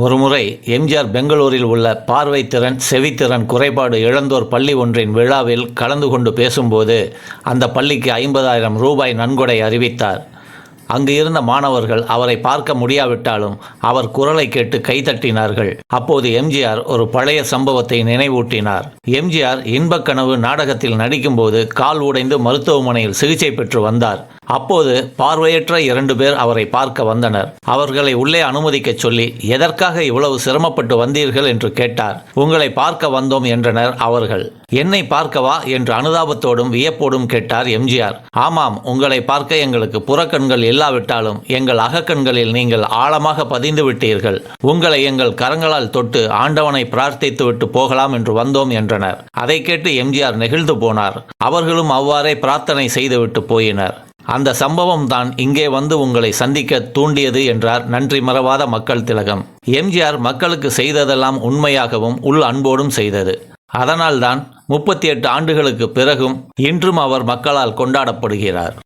ஒருமுறை எம்ஜிஆர் பெங்களூரில் உள்ள பார்வைத்திறன் செவித்திறன் குறைபாடு இழந்தோர் பள்ளி ஒன்றின் விழாவில் கலந்து கொண்டு பேசும்போது அந்த பள்ளிக்கு ஐம்பதாயிரம் ரூபாய் நன்கொடை அறிவித்தார். அங்கு இருந்த மாணவர்கள் அவரை பார்க்க முடியாவிட்டாலும் அவர் குரலை கேட்டு கைதட்டினார்கள். அப்போது எம்ஜிஆர் ஒரு பழைய சம்பவத்தை நினைவூட்டினார். எம்ஜிஆர் இன்பக்கனவு நாடகத்தில் நடிக்கும்போது கால் உடைந்து மருத்துவமனையில் சிகிச்சை பெற்று வந்தார். அப்போது பார்வையற்ற இரண்டு பேர் அவரை பார்க்க வந்தனர். அவர்களை உள்ளே அனுமதிக்கச் சொல்லி எதற்காக இவ்வளவு சிரமப்பட்டு வந்தீர்கள்? என்று கேட்டார். உங்களை பார்க்க வந்தோம் என்றனர் அவர்கள். என்னை பார்க்கவா? என்று அனுதாபத்தோடும் வியப்போடும் கேட்டார் எம்ஜிஆர். ஆமாம் உங்களை பார்க்க எங்களுக்கு புறக்கண்கள் இல்லாவிட்டாலும் எங்கள் அகக்கண்களில் நீங்கள் ஆழமாக பதிந்து விட்டீர்கள். உங்களை எங்கள் கரங்களால் தொட்டு ஆண்டவனை பிரார்த்தித்துவிட்டு போகலாம் என்று வந்தோம் என்றனர். அதை கேட்டு எம்ஜிஆர் நெகிழ்ந்து போனார். அவர்களும் அவ்வாறே பிரார்த்தனை செய்துவிட்டு போயினர். அந்த சம்பவம் தான் இங்கே வந்து உங்களை சந்திக்க தூண்டியது என்றார் நன்றி மறவாத மக்கள் திலகம். எம்ஜிஆர் மக்களுக்கு செய்ததெல்லாம் உண்மையாகவும் உள் அன்போடும் செய்தது. அதனால்தான் முப்பத்தி எட்டு ஆண்டுகளுக்கு பிறகும் இன்றும் அவர் மக்களால் கொண்டாடப்படுகிறார்.